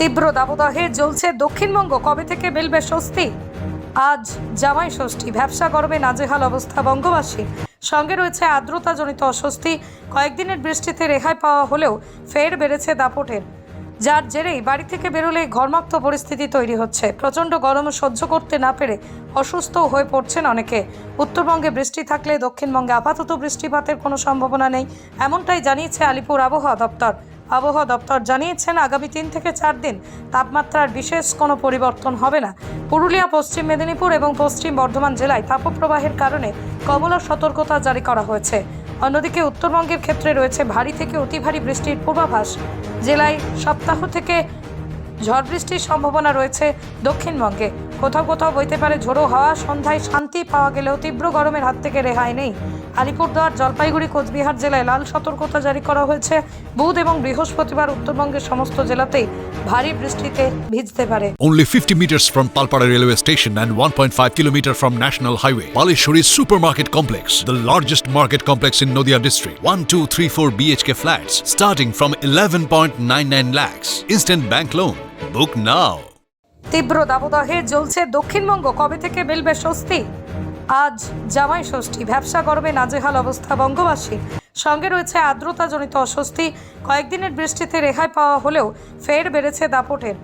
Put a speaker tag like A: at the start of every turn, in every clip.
A: তীব্র দাবদাহে জ্বলছে দক্ষিণবঙ্গ। কবে থেকে মিলবে স্বস্তি? আজ জামাই ষষ্ঠী। ব্যবসা গরমে নাজেহাল অবস্থা বঙ্গবাসী সঙ্গে রয়েছে আর্দ্রতাজনিত অস্বস্তি। কয়েকদিনের বৃষ্টিতে রেহাই পাওয়া হলেও ফের বেড়েছে দাপটের। যার জেরেই বাড়ি থেকে বেরোলে ঘর্মাক্ত পরিস্থিতি তৈরি হচ্ছে। প্রচণ্ড গরম সহ্য করতে না পেরে অসুস্থ হয়ে পড়ছেন অনেকে। উত্তরবঙ্গে বৃষ্টি থাকলে দক্ষিণবঙ্গে আপাতত বৃষ্টিপাতের কোনো সম্ভাবনা নেই, এমনটাই জানিয়েছে আলিপুর আবহাওয়া দপ্তর। আবহাওয়া দপ্তর জানিয়েছেন, আগামী তিন থেকে চার দিন তাপমাত্রার বিশেষ কোনো পরিবর্তন হবে না। পুরুলিয়া, পশ্চিম মেদিনীপুর এবং পশ্চিম বর্ধমান জেলায় তাপপ্রবাহের কারণে কমলা সতর্কতা জারি করা হয়েছে। অন্যদিকে উত্তরবঙ্গের ক্ষেত্রে রয়েছে ভারী থেকে অতি ভারী বৃষ্টির পূর্বাভাস। জেলায় সপ্তাহ থেকে ঝড় বৃষ্টির সম্ভাবনা রয়েছে দক্ষিণবঙ্গে। কোথাও কোথাও বইতে পারে ঝোড়ো হাওয়া সন্ধ্যায় শান্তি পাওয়া গেলেও তীব্র গরমের হাত থেকে রেহাই নেই আলিপুরদুয়ার জলপাইগুড়ি কোচবিহার জেলায় লাল সতর্কতা জারি করা হয়েছে বুধ এবং বৃহস্পতিবার উত্তরবঙ্গের সমস্ত জেলাতেই ভারী বৃষ্টিতে ভিজতে পারে
B: Only 50 meters from Palpara railway station and 1.5 kilometer from National Highway. Palishuri Supermarket Complex, the largest market complex in Noida district. 1, 2, 3, 4 BHK flats starting from 11.99 lakhs. Instant bank loan. Book now.
A: তীব্র দাবদাহে জ্বলছে দক্ষিণবঙ্গ। কবে থেকে মিলবে স্বস্তি? আজ জামাই ষষ্ঠী। ব্যবসা গরমে নাজেহাল অবস্থা বঙ্গবাসী সঙ্গে রয়েছে আর্দ্রতাজনিত অস্বস্তি। কয়েকদিনের বৃষ্টিতে রেহাই পাওয়া হলেও ফের বেড়েছে দাপটের।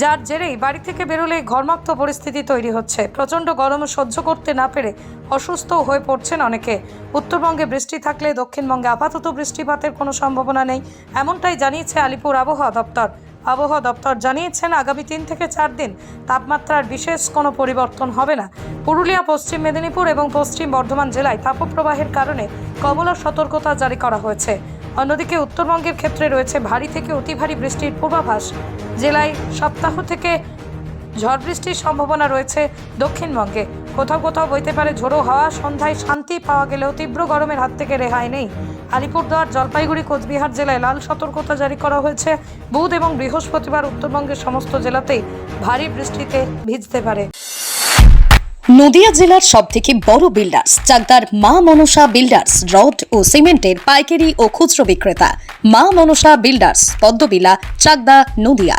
A: যার জেরেই বাড়ি থেকে বেরোলে ঘর্মাক্ত পরিস্থিতি তৈরি হচ্ছে। প্রচণ্ড গরম সহ্য করতে না পেরে অসুস্থ হয়ে পড়ছেন অনেকে। উত্তরবঙ্গে বৃষ্টি থাকলে দক্ষিণবঙ্গে আপাতত বৃষ্টিপাতের কোনো সম্ভাবনা নেই, এমনটাই জানিয়েছে আলিপুর আবহাওয়া দপ্তর। আবহাওয়া দপ্তর জানিয়েছেন, আগামী তিন থেকে চার দিন তাপমাত্রার বিশেষ কোনো পরিবর্তন হবে না। পুরুলিয়া, পশ্চিম মেদিনীপুর এবং পশ্চিম বর্ধমান জেলায় তাপপ্রবাহের কারণে কমলা সতর্কতা জারি করা হয়েছে। অন্যদিকে উত্তরবঙ্গের ক্ষেত্রে রয়েছে ভারী থেকে অতি ভারী বৃষ্টির পূর্বাভাস। জেলায় সপ্তাহ থেকে ঝড় বৃষ্টির সম্ভাবনা রয়েছে দক্ষিণবঙ্গে। কোথাও কোথাও বইতে পারে ঝোড়ো হাওয়া, সন্ধ্যায় শান্তি পাওয়া গেলেও তীব্র গরমের হাত থেকে রেহাই নেই। আলিপুরদুয়ার, জলপাইগুড়ি, কোচবিহার জেলায় লাল সতর্কতা জারি করা হয়েছে। বুধ এবং বৃহস্পতিবার উত্তরবঙ্গের সমস্ত জেলাতেই ভারী বৃষ্টিতে ভিজতে পারে।
C: নদিয়া জেলার সব থেকে বড় বিল্ডার্স চাকদার মা মনসা বিল্ডার্স রড ও সিমেন্টের পাইকারি ও খুচরো বিক্রেতা। মা মনসা বিল্ডার্স পদ্মবিলা, চাকদা, নদিয়া।